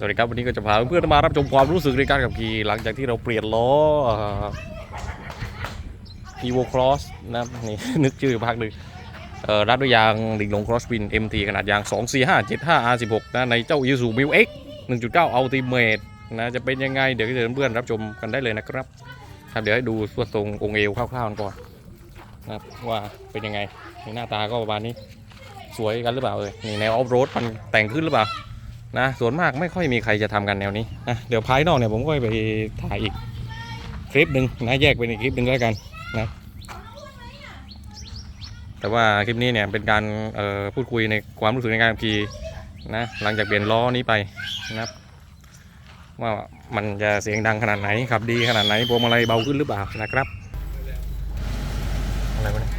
สวัสดีครับวันนี้ก็จะพาเพื่อนมารับชมความรู้สึกในการขับขี่หลังจากที่เราเปลี่ยนล้ออีโวครอสนะนี่นึกชื่อภาคหนึ่งรัดด้วยยางดิ่งลงครอสวิน MT ขนาดยาง 24575 R16 นะในเจ้า Isuzu m i l X 1.9 Ultimate นะจะเป็นยังไงเดี๋ยวให้เพื่อนรับชมกันได้เลยนะครับครับเดี๋ยวให้ดูส่วนทรงองเอวคร่าวๆกันก่อนนะครับว่าเป็นยังไงนี่หน้าตาก็ประมาณนี้สวยกันหรือเปล่าเอ่ยนี่แนวออฟโรดมันแต่งขึ้นหรือเปล่า นะส่วนมากไม่ค่อยมีใครจะทำกันแนวนี้นะเดี๋ยวภายนอกเนี่ยผมก็ไปถ่ายอีกคลิปหนึ่งนะแยกเป็นอีกคลิปหนึ่งแล้วกันนะแต่ว่าคลิปนี้เนี่ยเป็นการพูดคุยในความรู้สึกในการขับขี่นะหลังจากเปลี่ยนล้อนี้ไปนะครับว่ามันจะเสียงดังขนาดไหนขับดีขนาดไหนพวงมาลัยเบาขึ้นหรือเปล่านะครับอะไรวะเนี่ย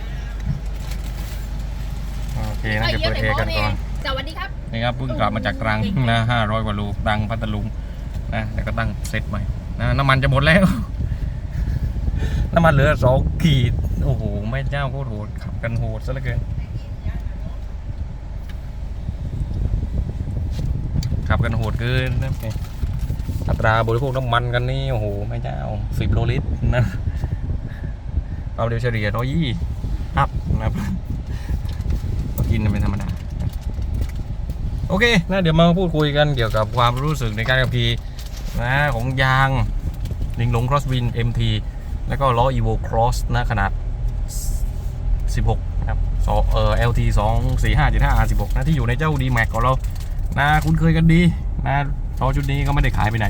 โอเคนะเดี๋ยวเปิดเอกันก่อนสวัสดีครับ นี่ครับเพิ่งกลับมาจากตรังนะห้าร้อยกว่าโลตรังพัทลุงนะแล้วก็ตั้งเซตใหม่นะน้ำมันจะหมดแล้ว น้ำมันเหลือสองขีดโอ้โหแม่เจ้าโคตรโหดขับกันโหดซะเหลือเกินขับกันโหดเกินนะนี่อัตราบริโภคน้ำมันกันนี่โอ้โหแม่เจ้าสิบโลลิตรนะเอาเดียวเฉลี่ยร้อยยี่อัพนะครับก็กินกันเป็นธรรมดา โอเคนะเดี๋ยวมาพูดคุยกันเกี่ยวกับความรู้สึกในการขับขี่นะของยางลิงหลง Crosswind MT แล้วก็ล้อ Evo Cross นะขนาด 16นะครับสองเอ่อ LT 2 4 5 7 5 R 16นะที่อยู่ในเจ้า D Max ของเรานะคุ้นเคยกันดีนะล้อชุดนี้ก็ไม่ได้ขายไปไหน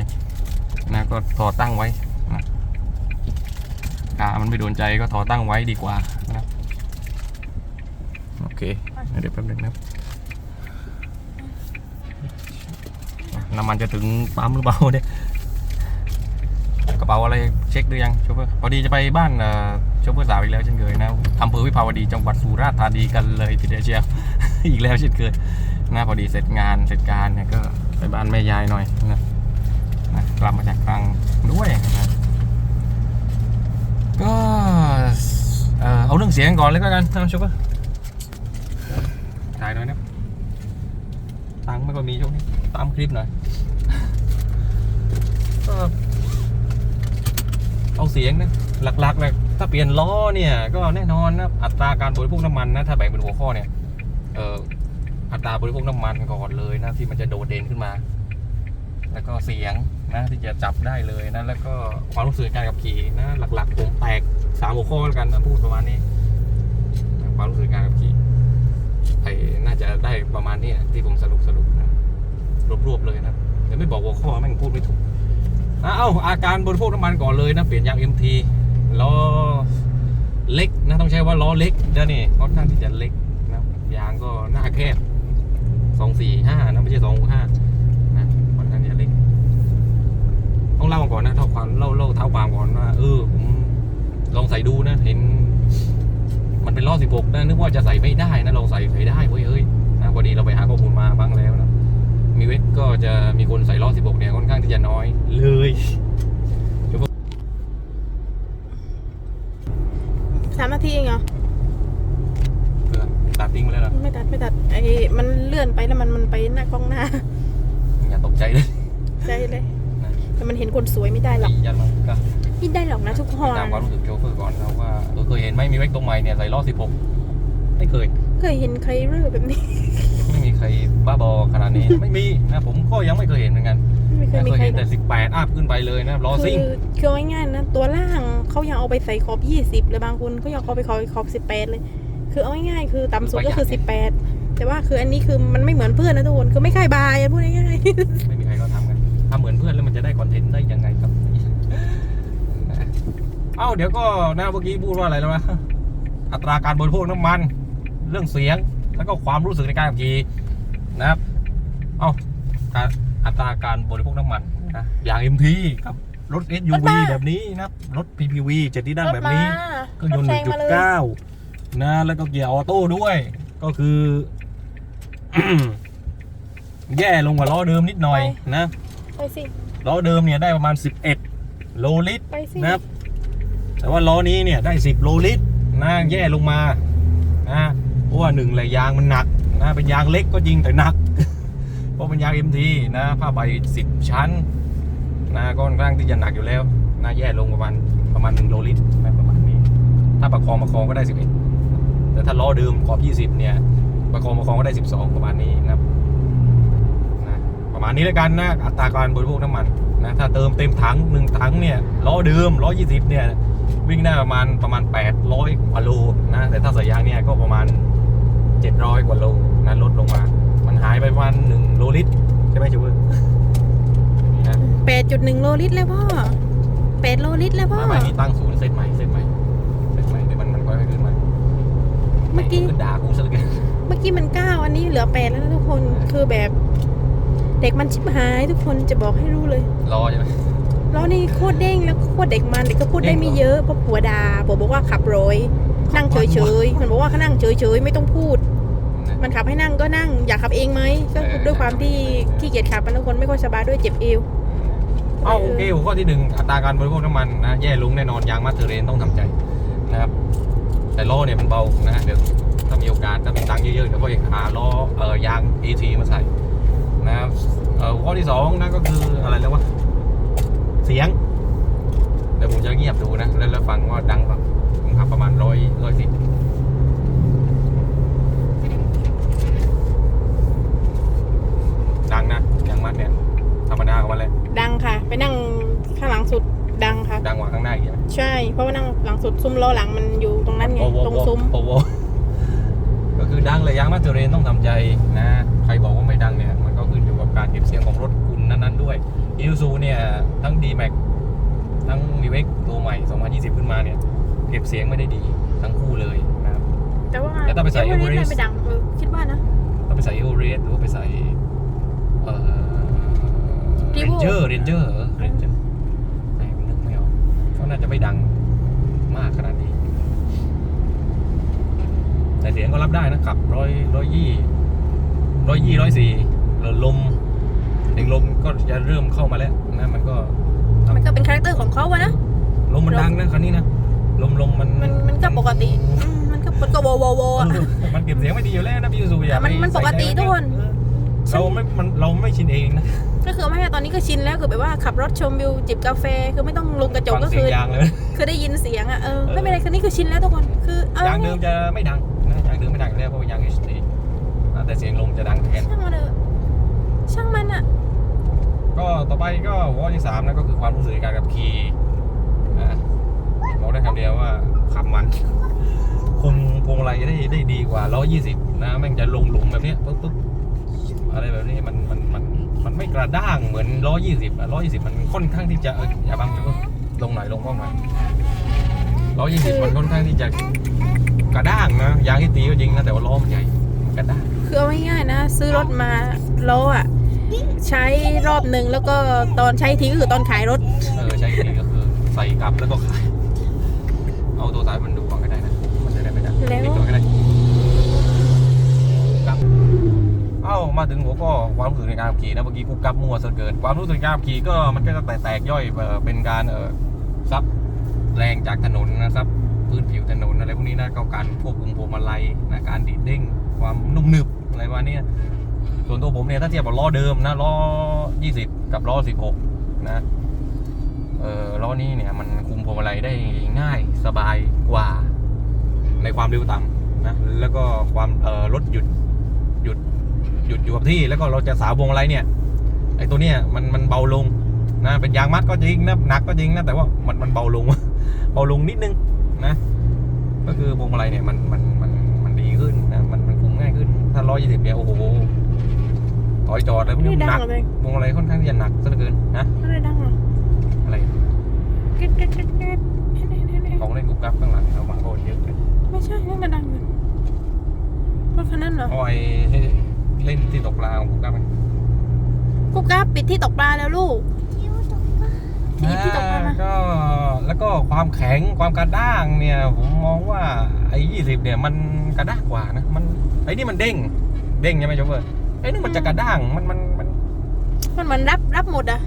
นะก็ถอดตั้งไว้นะกามันไม่โดนใจก็ถอดตั้งไว้ดีกว่านะโอเคเดี๋ยวแป๊บนึงนะครับ น้ำมันจะถึงปั๊มหรือเปล่าเนี่ยกระเป๋าอะไรเช็คหรือยังโชเฟอร์พอดีจะไปบ้านโชเฟอร์สาวอีกแล้วเช่นเคยนะอำเภอวิภาวดีจังหวัดสุราษฎร์ธานีกันเลยทีเดียวเชียวอีกแล้วเช่นเคยนะพอดีเสร็จงานเสร็จการเนี่ยก็ไปบ้านแม่ยายหน่อยนะนะกลับมาจากตรังด้วยนะก็เออเอาเรื่องเสียงก่อนเลยก็กันนะโชเฟอร์ถ่ายหน่อยนะ ตังค์ไม่ก็มีช่วงนี้ตามคลิปหน่อยเอาเสียงนะหลักๆเลยถ้าเปลี่ยนล้อเนี่ยก็แน่นอนนะอัตราการบริโภคน้ำมันนะถ้าแบ่งเป็นหัวข้อเนี่ยเอ่ออัตราบริโภคน้ำมันก่อนเลยนะที่มันจะโดดเด่นขึ้นมา แล้วก็เสียงนะที่จะจับได้เลยนะแล้วก็ความรู้สึกการขับขี่นะหลักๆผมแตกสามหัวข้อแล้วกันนะพูดประมาณนี้ ความรู้สึกการขับขี่ ไอ้น่าจะได้ประมาณนี้นะที่ผมสรุปสรุปนะรวบๆเลยนะเดี๋ยวไม่บอกหัวข้อแม่งพูดไม่ถูกอะเอ้าอาการบริโภคน้ำมันก่อนเลยนะเปลี่ยนยาง MT ล้อเล็กนะต้องใช้ว่าล้อเล็กนะนี่ค่อนข้างที่จะเล็กนะยางก็หน้าแคบสองสี่ห้านะไม่ใช่สองห้านะค่อนข้างจะเล็ก ต้องเล่าก่อนนะเท่าความเล่าเล่าเท้าความก่อนว่าเออผมลองใส่ดูนะเห็น มันเป็นล้อ16นะนึกว่าจะใส่ไม่ได้นะลองใส่ใส่ได้เว้ยเฮ้ยนะพอดีเราไปหาข้อมูลมาบ้างแล้วนะมีเว็บก็จะมีคนใส่ล้อ16เนี่ยค่อนข้างที่จะน้อยเลยสามนาทีเองเหรอเพื่อตัดทิ้งไปแล้วนะไม่ตัดไม่ตัดไอ้มันเลื่อนไปแล้วมันมันไปหน้ากล้องหน้าอย่าตกใจเลยใจเลย แต่มันเห็นคนสวยไม่ได้หรอกยันมันก็ไม่ได้หรอกนะทุกคติดนตามความรู้สึกโชเฟอร์ก่อนนะว่าเออเคยเห็นไหมมีเว็บตรงใหม่เนี่ยใส่ล้อ16ไม่เคย เคยเห็นใครเรื่อแบบนี้ ไม่มีใครบ้าบอขนาดนี้ไม่มีนะผมก็ยังไม่เคยเห็นเหมือนกันไม่เคยนะมีเคยใครเห็นแต่18อัพขึ้นไปเลยนะล้อคืซิ่งอคือเอาง่ายๆนะตัวล่างเขายังเอาไปใส่ขอบยี่สิบเลยบางคนเขายังเอาไปขอบขอบสิบแปดเลย คือเอาง่ายๆคือต่ำสุดก็คือสิบแปดแต่ว่าคืออันนี้คือมันไม่เหมือนเพื่อนนะทุกคนคือไม่ใครบายอะพูดง่ายไม่มีใครเขาทำกัน ทำเหมือนเพื่อนแล้วมันจะได้คอนเทนต์ได้ยังไงครับ เอ้าเดี๋ยวก็นะเมื่อกี้พูดว่าอะไรแล้วนะอัตราการบริโภคน้ำมัน เรื่องเสียงแล้วก็ความรู้สึกในการขับขี่นะครับ เอ้าการอัตราการบริโภคน้ำมันนะอย่าง MT กับรถ SUV แบบนี้นะครับรถ PPV เจ็ดที่ๆนั่งรถแบบมานี้เครื่องยนต์รถแซงมาเลย1.9นะแล้วก็เกียร์ออโต้ด้วย ก็คือ แย่ลงกว่าล้อเดิมนิดหน่อยนะ ไปสิ ล้อเดิมเนี่ยได้ประมาณ 11 โลลิตรไปสิ นะครับ แต่ว่าล้อนี้เนี่ยได้ 10 โลลิตรนะแย่ลงมานะเพราะว่าหนึ่งเลยยางมันหนักนะเป็นยางเล็กก็จริงแต่หนักพราะมันยาง MT นะผ้าใบสิบชั้นนะก็ค่อนข้างที่จะหนักอยู่แล้วนะแย่ลงประมาณประมาณหนึ่งโลลิตรนะประมาณนี้ ถ้าประคองประคองก็ได้สิบเอ็ดแต่ถ้าล้อเดิมขอบยี่สิบเนี่ย ประคองประคองก็ได้สิบสองประมาณนี้นะครับนะ ประมาณนี้แล้วกันนะ อัตราการบริโภคน้ำมันนะถ้าเติมเต็มถังหนึ่งถังเนี่ยล้อเดิมล้อยี่สิบเนี่ยวิ่งได้ประมาณประมาณ 800กว่าโลนะแต่ถ้าใส่ยางเนี่ยก็ประมาณ 700 กว่าโลนะลดลงมา มันหายไปประมาณ1โลลิตรใช่ไหมจูเบอร์นะแปดจุดหนึ่งโลลิตรแล้วพ่อแปดโลลิตรแล้วพ่อไม่นี่ตั้งศูนย์เซตใหม่เซตใหม่เซตใหม่เดี๋ยวมันมันค่อยๆขึ้นมาเมื่อกี้ขึ้นด่ากูซะเลยเมื่อกี้มันเก้าอันนี้เหลือแปดแล้วนะทุกคนคือแบบ เด็กมันชิบหายทุกคนจะบอกให้รู้เลย รอใช่ไหมแล้วนี่โคตรเด้งแล้วโคตรเด็กมันเด็กก็พูดได้เด้งเหรอไม่เยอะเพราะผัวดาผัวบอกว่าขับร้อยนั่งเฉยๆมันบอกว่าเขานั่งเฉยๆไม่ต้องพูดนะมันขับให้นั่งก็นั่งอยากขับเองไหมก็เออด้วยความที่ขี้เกียจขับมันทุกคนไม่ค่อยสบายด้วยเจ็บเอวเอ้าโอเคหัวข้อที่หนึ่งอัตราการบริโภคน้ำมันนะแย่ลงแน่นอนยางมาสเตอร์เรนต้องทำใจนะครับ แต่ล้อเนี่ยมันเบานะเดี๋ยวถ้ามีโอกาสถ้ามีตังค์เยอะๆเดี๋ยวก็หาล้อเออยาง AT มาใส่ นะครับเอ่อข้อที่สองนะก็คืออะไรแล้ววะเสียงเดี๋ยวผมจะเงียบดูนะ แล้วแล้วฟังว่าดังเปล่ะผมขับประมาณร้อยร้อยสิบดังนะยางมัดเนี่ยธรรมดาของมันเลยดังค่ะ ไปนั่งข้างหลังสุดดังค่ะ ดังกว่าข้างหน้าอีกใช่ไหมใช่เพราะว่านั่งหลังสุดซุ้มล้อหลังมันอยู่ตรงนั้นไงโอ้โหตรงซุ้มโอ้โหก็คือดังเลยยางมาสเตอร์เรนต้องทำใจนะ ใครบอกว่า กับการเก็บเสียงของรถคุณนั้นๆด้วยอิซูเนี่ยทั้ง d m a x ทั้ง m i v x ตัวใหม่ 2020 ขึ้นมาเนี่ย เก็บเสียงไม่ได้ดีทั้งคู่เลยนะครับแต่ว่าแล้วถ้าไปใส่เอเวอเร Everest สต์ไปดังเออคิดว่านะต้องไปใส่ e v e r e s t หรือว่าไปใส่เอ่อ Revo Ranger Ranger เออ Ranger ใส่นึกไม่ออกก็น่าจะไม่ดังมากขนาดนี้ แต่เสียงก็รับได้นะขับร้อยร้อยยี่ร้อยยี่ร้อยสี่ลม เสียงลมก็จะเริ่มเข้ามาแล้วนะมันก็มันก็เป็นคาแรคเตอร์ของเขาอะนะลมมันดังนะคันนี้นะลมลมมันมันมันก็ปกติอืมมันก็มันก็โวโวโวอะมันเก็บเสียงไม่ดีอยู่แล้วนะพี่ยูซูอย่ามันไปมันปกติใส่ใจทุกคนเออเราไม่มันเราไม่ชินเองนะก็คือไม่ใช่ตอนนี้ก็ชินแล้วคือแบบว่าขับรถชมวิวจิบกาแฟคือไม่ต้องลงกระจกฟังก็เสีคืยงอยางเลยคือได้ยินเสียงอะเออเออไม่เป็นไรคือนี่คือชินแล้วทุกคนคือเอายางเดิมจะไม่ดังนะยางเดิมไม่ดังอยู่แล้วเพราะว่ายาง HD นะแต่เสียงลมจะดังแทนช่างมันเถอะช่างมันอะ ก็ต่อไปก็หัวข้อที่สามนะก็คือความรู้สึกในการขับขี่นะบอกได้คำเดียวว่าขับมันคุมพวงมาลัยได้ได้ดีกว่า 120 นะแม่งจะลงหลุมแบบเนี้ยปุ๊บปุ๊บอะไรแบบนี้มันมันมันมันไม่กระด้างเหมือน 120อะ120 มันค่อนข้างที่จะเอออย่าบังอย่าเพิ่งลงหน่อยลงกล้องหน่อย120 มันค่อนข้างที่จะกระด้างนะยางที่ตีก็จริงนะแต่ว่าล้อมันใหญ่มันกระด้างคือเอาง่ายๆนะ ซื้อรถมาล้ออะ ใช้รอบหนึ่งแล้วก็ตอนใช้ทีก็คือตอนขายรถ เออใช่ทีก็คือใส่กลับแล้วก็ขาย เอาตัวสายมันดูก่อนก็ได้นะ มันจะได้ไม่ดังแล้วนิดก่อนก็ได้กลับเอ้ามาถึงหัวข้อความรู้สึกในการขับขี่นะเมื่อกี้กูกลับมั่วซะเกินความรู้สึกในการขับขี่ก็มันก็จะแตกๆย่อยเอ่อเป็นการเออซับแรงจากถนนนะซับพื้นผิวถนนอะไรพวกนี้นะก็การควบคุมพวงมาลัยนะการดีดเด้งความนุ่มหนึบอะไรประมาณเนี้ย ส่วนตัวผมเนี่ยถ้าเทียบกับล้อเดิมนะล้อ 20 กับล้อ 16 นะเออล้อนี้เนี่ยมันคุมพวงมาลัยได้ง่ายสบายกว่าในความเร็วต่ำนะแล้วก็ความเออรถหยุดหยุดหยุดอยู่กับที่ แล้วก็เราจะสาวพวงมาลัยเนี่ยไอตัวเนี้ยมันมันเบาลงนะเป็นยางมัดก็จริงนะหนักก็จริงนะแต่ว่ามันมันเบาลงเบาลงนิดนึงนะก็คือพวงมาลัยเนี่ยมันมันมันมันดีขึ้นนะมันมันคุมง่ายขึ้น ถ้าร้อยยี่สิบเนี่ยโอ้โห ถอยจอดเลยพวกไม่นี้ได้มันดัหงนักเลยพวงมาลัยค่อนข้างที่จะหนักซะเหลือเกินนะไม่ได้ดังหรอกอะไรเก็ตเก็ตเก็ตเก็ตของเล่นกุ๊กกั๊บข้างหลังเราบางโคตรเยอะเลยไม่ใช่นั่นกระดังเลยรถคันนั้นเหรอเอาไอ้เล่นที่ตกปลาของกุ๊กกั๊บไหมกูกราฟปิดที่ตกปลาแล้วลูกที่ที่ตกปลามาก็แล้วก็ความแข็งความกระด้างเนี่ยผมมองว่าไอ้ยี่สิบเนี่ยมันกระด้างกว่านะมันไอ้นี่มันเด้งเด้งใช่ไหมโจ๊กเบอร์ ไอ้นี่มันจะกระด้างมันมันมันมันเหมือนรับรับหมดอะ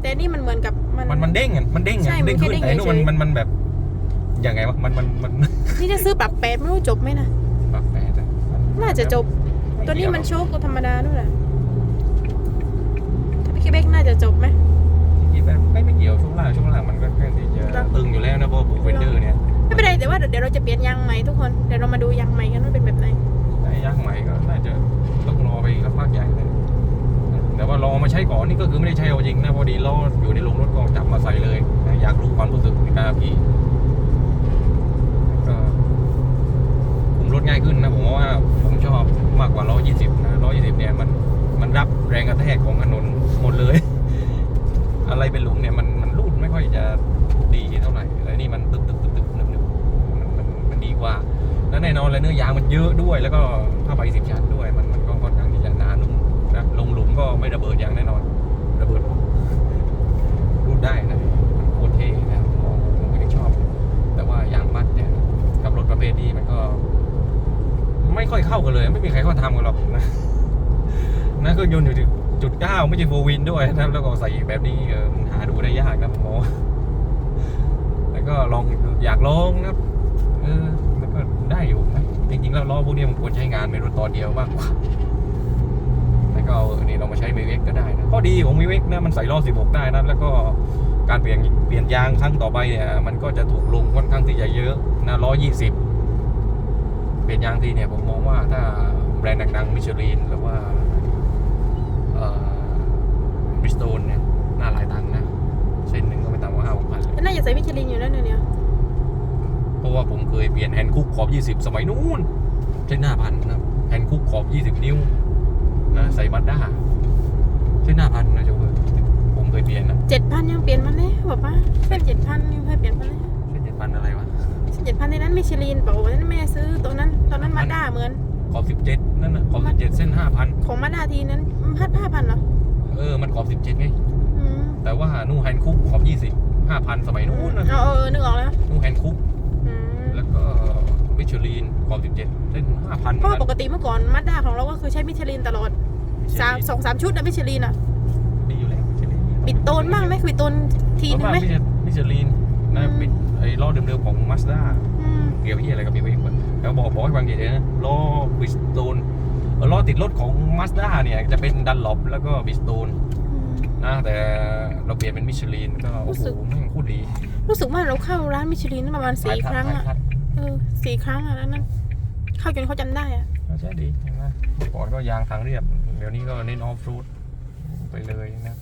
แต่นี่มันเหมือนกับมันมันมันเด้งอะมันเด้งใช่อะมันเด้งขึ้นแค่เด้งไอ้นู่นมันเฉยๆมันมันแบบยังไงวะมันมันมันนี่จะซื้อปรับแปดไม่รู้จบไหมนะปรับแปดอะน่าจะจบ ตัวนี้มันโชคตัวธรรมดาด้วยแหละคิเบกน่าจะจบไหมที่แบบไม่ไม่เกี่ยวช่วงล่างช่วงล่างมันก็แค่ที่จะครับตึงอยู่แล้วนะเพราะบูเวนเดอร์เนี่ยไม่เป็นไรแต่ว่าเดี๋ยวเราจะเปลี่ยนยางใหม่ทุกคนเดี๋ยวเรามาดูยางใหม่กันว่าเป็นแบบไหนไอ้ ย่างใหม่ก็น่าจะต้องรอไปอีกสักพักใหญ่เลยแต่ว่าลองมาใช้ก่อนนี่ก็คือไม่ได้ใช้เอาจริงนะพอดีล้ออยู่ในโรงรถก็จับมาใส่เลย อยากรู้ความรู้สึกในการขี่ก็คุมรถง่ายขึ้นนะผมว่าผมชอบมากกว่าล้อ20นะล้อ20เนี่ยมันมันรับแรงกระแทกของถนนหมดเลย อะไรเป็นหลุมเนี่ยมันมันรูดไม่ค่อยจะดีเท่าไหร่แล้วนี่มันตึกตึกตึกตึกนึบนึบมันมันมันดีกว่า แล้วแเนื้อยางมันเยอะด้วย แล้วก็ผ้าใบสิบชั้นด้วย มันมันก็ค่อนข้างที่จะหนานุ่มนะลงหลุมก็ไม่ระเบิดอย่างแน่นอน ระเบิดรูดได้นะมันโคตรเท่นะผมมองผมก็ยังชอบ แต่ว่ายางมัดเนี่ยกับรถประเภทนี้มันก็ ไม่ค่อยเข้ากันเลย ไม่มีใครเข้าทำกันหรอกนะนะก็ยนต์อยู่จุดเก้าไม่ใช่โฟวินด้วยนะแล้วก็ใส่แบบนี้เออมันหาดูได้ยากนะผมมองแล้วก็ลองอยากลองนะเออมันก็ได้อยู่ แล้วล้อพวกนี้มันควรใช้งานเป็นรถตอนเดียวมากกว่าแล้วก็เอานี่เรามาใช้เมเวกก็ได้นะข้อดีของเมเวกนะมันใส่ล้อ 16 ได้นะแล้วก็การเปลี่ยนเปลี่ยนยางครั้งต่อไปเนี่ยมันก็จะถูกลงค่อนข้างที่จะเยอะนะล้อ 20 เปลี่ยนยางทีเนี่ยผมมองว่าถ้าแบรนด์ดังๆมิชลินหรือว่าเอ่อบริสโตนเนี่ยน่าหลายตังค์นะเส้นหนึ่งก็ไม่ต่ำกว่าห้าหกพันเลยน่าจะใส่มิชลินอยู่แล้วเนี่ยเนี่ยเพราะว่าผมเคยเปลี่ยนแฮนด์คุกขอบ 20 สมัยนู้น ใช้หน้าพันนะครับแฮนด์คุกขอบ 20 นิ้วนะใส่บัตด้าใช้หน้าพันนะเจ้าเว้ยผมเคยเปลี่ยนนะเจ็ดพันยังเปลี่ยนมาเลยบอกว่าเส้นเจ็ดพันยังเคยเปลี่ยนมาเลยใช้เจ็ดพันอะไรวะเส้นเจ็ดพันในนั้นมิชลินบอกว่าแม่ซื้อตรงนั้นตอนนั้นมาด้าเหมือนขอบ 17 นั่นนะขอบ 17 เส้น 5,000 ของมาด้าทีนั้นพัดห้าพันเหรอเออมันขอบ 17ไงอืมแต่ว่านู่นแฮนด์คุกขอบ 20 5,000 สมัยนู้นนะเออเออนึกออกแล้วนู่นแฮนด์คุกอืมแล้วก็ มิชลินขอบ17เส้น5,000เพราะว่าปกติเมื่อก่อนมาด้าของเราก็คือใช้มิชลินตลอดสามสองสามชุดนะมิชลินอะดีอยู่แล้วมิชลินปิดโตนบ้างไหมปิดโตนทีนึงไหมมิชลินนะอืมปิดไอ้ล้อเดิมๆของมาสด้าอืมเกี่ยวที่อะไรกับมีเวกแล้วบอกบอกให้ฟังเฉยๆนะล้อบิสโตนล้อติดรถของมาสด้าเนี่ยจะเป็นดันลอปแล้วก็บิสโตนอืมนะแต่เราเปลี่ยนเป็นมิชลินก็โอ้รู้โหสึกแม่งพูดดี รู้สึกว่าเราเข้าร้านมิชลินประมาณสี่ครั้งอะคัด เออสี่ครั้งอะแล้วนั้นเข้าจนเขาจำได้อะใช่ดีนะเมื่อก่อนก็ยางทางเรียบ เดี๋ยวนี้ก็เน้นออฟรูดไปเลยนะ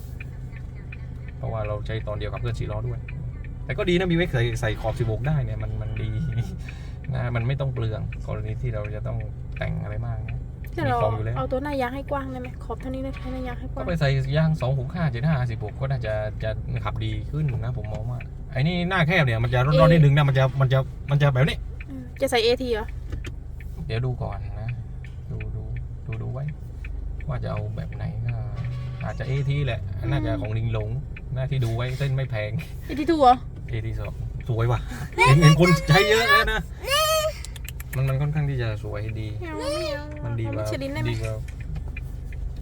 เพราะว่าเราใช้ตอนเดียวกับเพื่อนสีล้อด้วย แต่ก็ดีนะมีเวกใส่ใส่ขอบ16ได้เนี่ยมันมันดีนะมันไม่ต้องเปลืองกรณีที่เราจะต้องแต่งอะไรมากนะถ้าเรามีของอยู่แล้วเอาตัวหน้ายางให้กว้างได้ไหมขอบเท่านี้นะใช้หน้ายางให้กก็ว้างไปใส่ยาง2 6 5 7 5 16ก็น่าจะจะขับดีขึ้นนะผมมองว่า ไอ้นี่หน้าแคบเนี่ยมันจะร้อนๆนิดนึงนะมันจะมันจะมันจะแบบนี้เออจะใส่เอทีเหรอ เดี๋ยวดูก่อนนะ ดูดูดูดูไว้ ว่าจะเอาแบบไหนก็อาจจะเอทีแหละ น่าจะของลิงหลงหน้าที่ดูไว้เส้นไม่แพง เอทีทูเหรอ เอทีสองสวยว่ะ เห็นเห็นคนใช้เยอะแล้วนะ มันมันค่อนข้างที่จะสวยดีไม่เอาไม่เอามันดีกมิว่าชลินได้ไหม ดีกว่า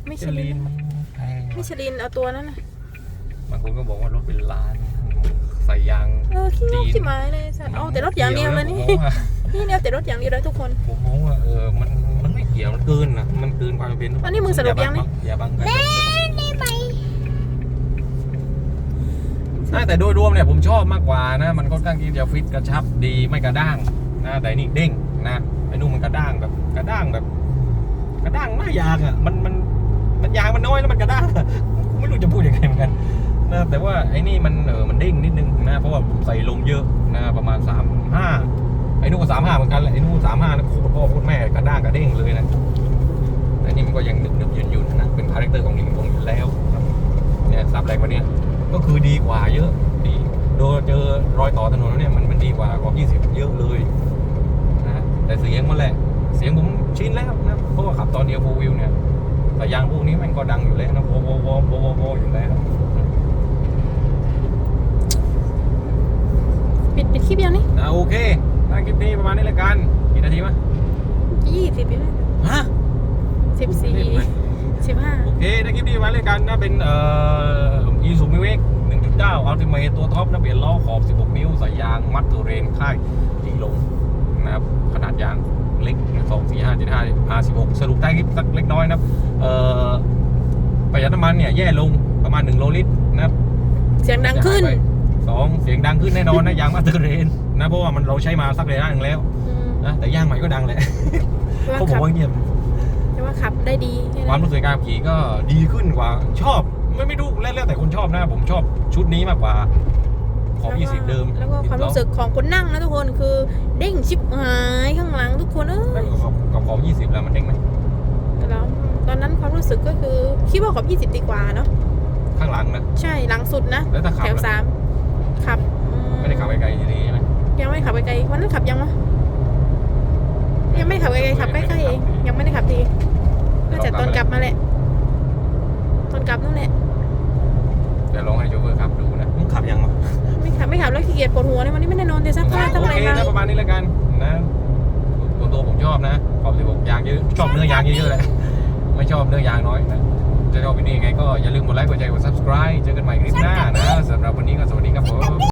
มิมิชชลิลินนมันแพงมิว่ะชลินเอาตัวนั้นนะบางคนก็บอกว่ารถเป็นล้าน ใส่ยาง เออขี้งก จีนขี้หมายเลยสัตว์เอาแต่รถอย่างเดียวเลยนี่ผมมองว่านี่เนี่ยแต่รถอย่างเดียวเลยทุกคนผมมองว่าเออมันมันไม่เกี่ยวมันเกินนะมันเกินความจำเป็นอันนี้มึงสรุปยังนี่อย่าบังกันแต่โดยรวมเนี่ยผมชอบมากกว่านะ มันค่อนข้างที่จะฟิตกระชับดีไม่กระด้างนะแต่นี่เด้งนะไอ้นู่นมันกระด้างแบบกระด้างแบบ กระด้างหน้ายางอะมันมันมันยางมันน้อยแล้วมันกระด้างอะไม่รู้จะพูดยังไงเหมือนกัน นะแต่ว่าไอ้นี่มันเออมันเด้งนิดนึงนะเพราะว่าใส่ลมเยอะนะประมาณสามห้าไอ้นู่นก็สามห้าเหมือนกันแหละไอ้นู่นสามห้าโคตรพ่อโคตรแม่กระด้างกระเด้งเลยนะแต่นี่มันก็ยังนึกนึกยืนยืนนะเป็นคาแรคเตอร์ของลิงคงอยู่แล้วเนี่ยสับแรงมาเนี่ยก็คือดีกว่าเยอะดีโดยเจอรอยต่อถนนแล้วเนี่ยมันมันดีกว่ากว่า20เยอะเลยนะแต่เสียงมันแหละเสียงผมชินแล้วนะเพราะว่าขับตอนเดียวโฟวิวเนี่ยแต่ยางพวกนี้มันก็ดังอยู่แล้วนะวโวโวโวโวโวอยู่แล้ว ปิดปิดคลิปยังนี่ นะโอ เคถ้าคลิปนี้ประมาณนี้แล้วกันกี่นาทีมั้ยยี่สิบอยู่เลยฮะสิบสี่สิบห้าโอเคในคลิปนี้มาเลยกันนะเป็นเอ่ออีซูมิเวก1.9อัลติเมทตัวท็อปนะเปลี่ยนล้อขอบ16นิ้วใส่ยางมัดตัวเรนค่ายจีหลงนะครับขนาดยางเล็ก2 4 5 7 5 R16 สรุปใต้คลิปสักเล็กน้อยนะครับเอ่อประหยัดน้ำมันเนี่ยแย่ลงประมาณประมาณ1โลลิตรนะครับเสียงดังขึ้นจะหายไปส องเสียงดังขึ้นแน่นอนนะยางมาสเตอร์เรนนะเพราะว่ามันเราใช้มาสักระยะหนึ่งแล้วอืมนะแต่ย่างใหม่ก็ดังแหละแต่ว่าเขาบอขักบว่าเงียบแต่ว่าขับได้ดีแค่ความนั้นรู้สึกการขับขี่ก็ดีขึ้นกว่าชอบไม่ไม่รู้แล้วแต่คนชอบนะผมชอบชุดนี้มากกว่าขอบ20เดิม แล้วก็ความรู้สึกของคนนั่งนะทุกคนคือเด้งชิบหายข้างหลังทุกคนเอแล้วอกับขอบกับขอบ20แล้วมันเด้งไหมแล้วตอนนั้นความรู้สึกก็คือคิดว่าขอบ20ดีกว่าเนาะข้างหลังนะใช่หลังสุดนะแล้วถ้าขับแถวล่ะสาม ลับมาแหละตอนกลับนั่นแหละเดี๋ยวลองให้โชเฟอร์ขับดูนะมึงขับยังวะไม่ขับไม่ขับแล้วขี้เกียจปวดหัวเลยวันนี้ไม่ได้นอนเดี๋ยวซักผ้าทั้งโออะไรเคมานะประมาณนี้แล้วกันนะตัวตัวผมชอบนะขอบ16ยางเยอะชอบเนื้อยางเยอะๆแหละไม่ชอบเนื้อยางน้อยนะจะชอบวิดีโอยังไงก็อย่าลืมกดไลค์กดแชร์กด subscribe เจอกันใหม่คลิปหน้า